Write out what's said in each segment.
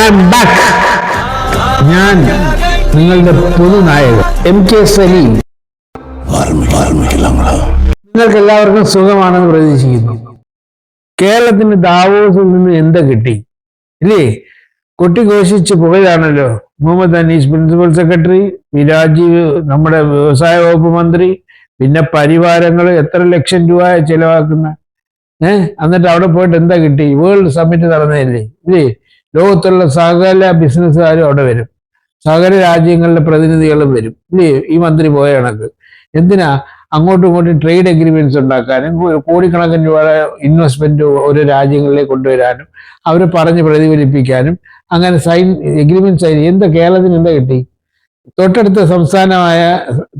M back ഞാൻ നിങ്ങളുടെ പുതുനായകൻ. M K Saleem നിങ്ങൾക്ക് എല്ലാവർക്കും സുഖമാണെന്ന് പ്രതീക്ഷിക്കുന്നു. കേരളത്തിന് ദാവോസിൽ നിന്ന് എന്താ കിട്ടി? ഇല്ലേ? കൊട്ടിഘോഷിച്ച് പുകയാണല്ലോ മുഹമ്മദ് അനീസ് പ്രിൻസിപ്പൽ സെക്രട്ടറി വിരാജീവ് നമ്മുടെ വ്യവസായ വകുപ്പ് മന്ത്രി പിന്നെ പരിവാരങ്ങൾ എത്ര ലക്ഷം രൂപ ചെലവാക്കുന്ന ഏഹ് എന്നിട്ട് അവിടെ പോയിട്ട് എന്താ കിട്ടി? വേൾഡ് സമ്മിറ്റ് നടന്നതല്ലേ? ഇല്ലേ? ലോകത്തുള്ള സകല ബിസിനസ്സുകാരും അവിടെ വരും. സകല രാജ്യങ്ങളിലെ പ്രതിനിധികളും വരും. ഇല്ലേ? ഈ മന്ത്രി പോയ കണക്ക്. എന്തിനാ? അങ്ങോട്ടും ഇങ്ങോട്ടും ട്രേഡ് എഗ്രിമെന്റ്സ് ഉണ്ടാക്കാനും കോടിക്കണക്കിന് രൂപയുടെ ഇൻവെസ്റ്റ്മെന്റ് ഓരോ രാജ്യങ്ങളിലേക്ക് കൊണ്ടുവരാനും അവരെ പറഞ്ഞ് പ്രതിഫലിപ്പിക്കാനും അങ്ങനെ സൈൻ എഗ്രിമെന്റ് സൈൻ എന്താ കേരളത്തിന് എന്താ കിട്ടി? തൊട്ടടുത്ത സംസ്ഥാനമായ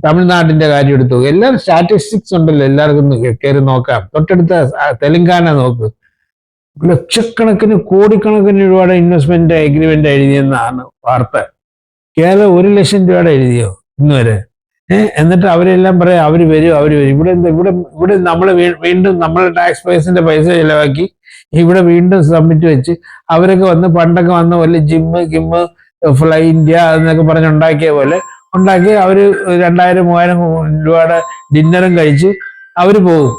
തമിഴ്നാടിന്റെ കാര്യം എടുത്തു. എല്ലാം സ്റ്റാറ്റിസ്റ്റിക്സ് ഉണ്ടല്ലോ എല്ലാവർക്കും കയറി നോക്കാം. തൊട്ടടുത്ത തെലങ്കാന നോക്ക്. ലക്ഷക്കണക്കിന് കോടിക്കണക്കിന് രൂപയുടെ ഇൻവെസ്റ്റ്മെന്റ് എഗ്രിമെന്റ് എഴുതിയെന്നാണ് വാർത്ത. കേരളം ഒരു ലക്ഷം രൂപയുടെ എഴുതിയോ ഇന്ന് വരെ? എന്നിട്ട് അവരെല്ലാം പറയാം അവർ വരും അവർ വരും. ഇവിടെ ഇവിടെ ഇവിടെ നമ്മൾ വീണ്ടും നമ്മളെ ടാക്സ് പേഴ്സിന്റെ പൈസ ചിലവാക്കി ഇവിടെ വീണ്ടും സബ്മിറ്റ് വെച്ച് അവരൊക്കെ വന്ന് പണ്ടൊക്കെ വന്ന പോലെ ജിമ്മ് കിമ്മ് ഫ്ലൈ ഇന്ത്യ എന്നൊക്കെ പറഞ്ഞുണ്ടാക്കിയ പോലെ ഉണ്ടാക്കി അവർ രണ്ടായിരം മൂവായിരം രൂപയുടെ ഡിന്നറും കഴിച്ച് അവർ പോകും.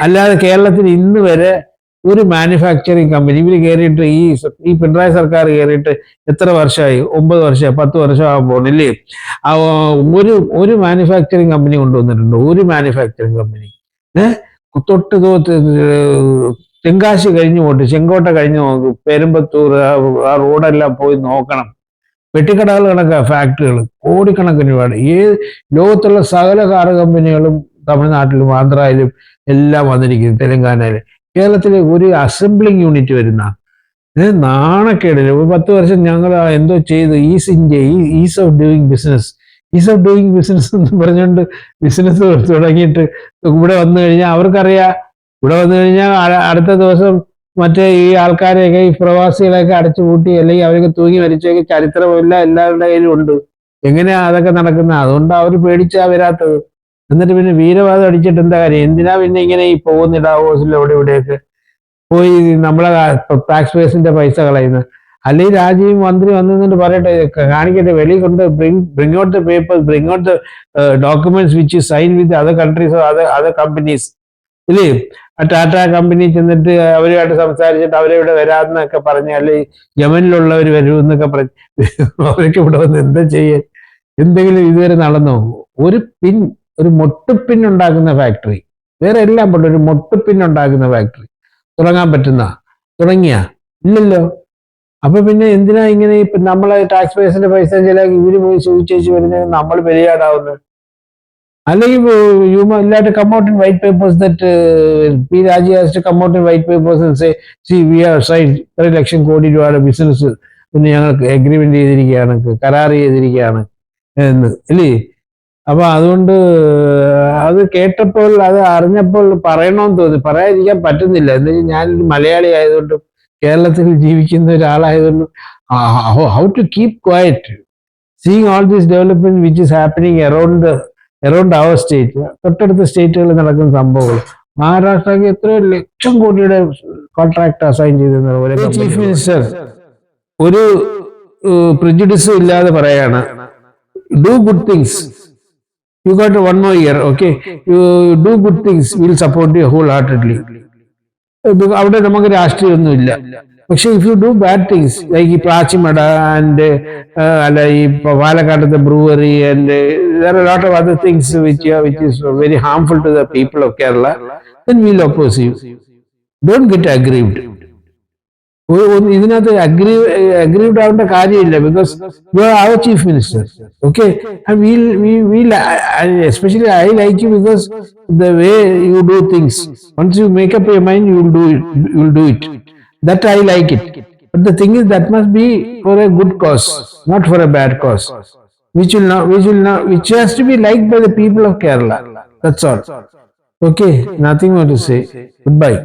അല്ലാതെ കേരളത്തിൽ ഇന്ന് വരെ ഒരു മാനുഫാക്ചറിങ് കമ്പനി ഇവർ കയറിയിട്ട് ഈ ഈ പിണറായി സർക്കാർ കയറിയിട്ട് എത്ര വർഷമായി? ഒമ്പത് വർഷം പത്ത് വർഷം ആകാൻ ഇല്ലേ ഒരു ഒരു മാനുഫാക്ചറിങ് കമ്പനി കൊണ്ടുവന്നിട്ടുണ്ട് ഒരു മാനുഫാക്ചറിങ് കമ്പനി ഏഹ് തൊട്ട് തെങ്കാശി കഴിഞ്ഞു പോട്ട് ചെങ്കോട്ട കഴിഞ്ഞു നോക്കും പെരുമ്പത്തൂർ ആ- റോഡെല്ലാം പോയി നോക്കണം. വെട്ടിക്കടകൾ കണക്കാ ഫാക്ടറികൾ കോടിക്കണക്കിന് രൂപ ഏത് ലോകത്തുള്ള സകല കാർ കമ്പനികളും തമിഴ്നാട്ടിലും ആന്ധ്രയിലും എല്ലാം വന്നിരിക്കുന്നു തെലങ്കാനയിൽ കേരളത്തിലെ ഒരു അസംബ്ലിംഗ് യൂണിറ്റ് വരുന്ന നാണക്കേടില്ല. ഒരു പത്ത് വർഷം ഞങ്ങൾ എന്തോ ചെയ്ത് ease India ease of doing business ease of doing business എന്ന് പറഞ്ഞുകൊണ്ട് ബിസിനസ് തുടങ്ങിയിട്ട് ഇവിടെ വന്നു കഴിഞ്ഞാൽ അവർക്കറിയാം. ഇവിടെ വന്നു കഴിഞ്ഞാൽ അടുത്ത ദിവസം മറ്റേ ഈ ആൾക്കാരെയൊക്കെ ഈ പ്രവാസികളെയൊക്കെ അടച്ചു പൂട്ടി അല്ലെങ്കിൽ അവരൊക്കെ തൂങ്ങി മരിച്ചൊക്കെ ചരിത്രമില്ല എല്ലാവരുടെ കയ്യിലും ഉണ്ട് എങ്ങനെയാ അതൊക്കെ നടക്കുന്നത്? അതുകൊണ്ട് അവർ പേടിച്ചാ വരാത്തത്. എന്നിട്ട് പിന്നെ വീരവാദം അടിച്ചിട്ട് എന്താ കാര്യം? എന്തിനാ പിന്നെ ഇങ്ങനെ ഈ പോകുന്നില്ല ഓസിൽ അവിടെ ഇവിടെയൊക്കെ പോയി നമ്മളെ ടാക്സ് പേഴ്സിന്റെ പൈസ കളയുന്നത് അല്ലെങ്കിൽ രാജീവ് മന്ത്രി വന്നിട്ട് പറയട്ടെ കാണിക്കട്ടെ വെളി കൊണ്ട് bring bring out the paper bring out the documents which sign with other countries other other companies ഇല്ലേ? ആ ടാറ്റ കമ്പനി ചെന്നിട്ട് അവരുമായിട്ട് സംസാരിച്ചിട്ട് അവരിവിടെ വരാമെന്നൊക്കെ പറഞ്ഞ് അല്ലെങ്കിൽ യമനിലുള്ളവർ വരൂ എന്നൊക്കെ പറഞ്ഞ് അവരൊക്കെ ഇവിടെ വന്ന് എന്താ ചെയ്യാൻ? എന്തെങ്കിലും ഇതുവരെ നടന്നോ? ഒരു പിൻ ഒരു മൊട്ടുപ്പിന്നുണ്ടാക്കുന്ന ഫാക്ടറി വേറെ എല്ലാം പോട്ടെ ഒരു മൊട്ടുപ്പിന്നുണ്ടാക്കുന്ന ഫാക്ടറി തുടങ്ങാൻ പറ്റുന്ന തുടങ്ങിയ ഇല്ലല്ലോ. അപ്പൊ പിന്നെ എന്തിനാ ഇങ്ങനെ ഇപ്പൊ നമ്മളെ ടാക്സ് പേഴ്സിന്റെ പൈസ ചില ഇവർ പോയി സൂചിച്ചു വരുന്നത് നമ്മൾ ബലിയാടാവുന്നത് അല്ലെങ്കിൽ you ഇല്ലാട്ട് come in white papers that P Rajeev has to come out in white papers say we are side ഇത്ര ലക്ഷം കോടി രൂപയുടെ ബിസിനസ് പിന്നെ ഞങ്ങൾക്ക് അഗ്രിമെന്റ് ചെയ്തിരിക്കുകയാണ് കരാർ ചെയ്തിരിക്കുകയാണ് എന്ന്. ഇല്ലേ അപ്പൊ അതുകൊണ്ട് അത് കേട്ടപ്പോൾ അത് അറിഞ്ഞപ്പോൾ പറയണമെന്ന് തോന്നി. പറയാതിരിക്കാൻ പറ്റുന്നില്ല. എന്ന് ഞാനൊരു മലയാളി ആയതുകൊണ്ടും കേരളത്തിൽ ജീവിക്കുന്ന ഒരാളായതുകൊണ്ട് how to keep quiet? Seeing all these development which is happening around around our state. തൊട്ടടുത്ത സ്റ്റേറ്റുകളിൽ നടക്കുന്ന സംഭവങ്ങൾ. മഹാരാഷ്ട്രക്ക് എത്രയോ ലക്ഷം കോടിയുടെ കോൺട്രാക്ട് അസൈൻ ചെയ്തെന്ന് ചീഫ് മിനിസ്റ്റർ ഒരു പ്രിജുഡിസും ഇല്ലാതെ പറയാണ്. Do good things you got one more year okay you do good things will support you wholeheartedly അവിടെ നമുക്ക് രാഷ്ട്രീയമൊന്നുമില്ല പക്ഷെ if you do bad things like ഈ പ്ലാച്ചിമട ആൻഡ് അല്ല ഈ പാലക്കാട്ടത്തെ brewery and lot of other things which which is very harmful to the people of Kerala then will oppose you don't get aggrieved ഇതിനകത്ത് അഗ്രി aggrieved ആവേണ്ട കാര്യമില്ല because you are our chief minister okay especially I like you because the way you do things once you make up your mind you will do you will do it that I like it but the thing is that must be for a good cause not for a bad cause which will not which will not which has to be liked by the people of kerala. That's all. Okay nothing more to say. Goodbye.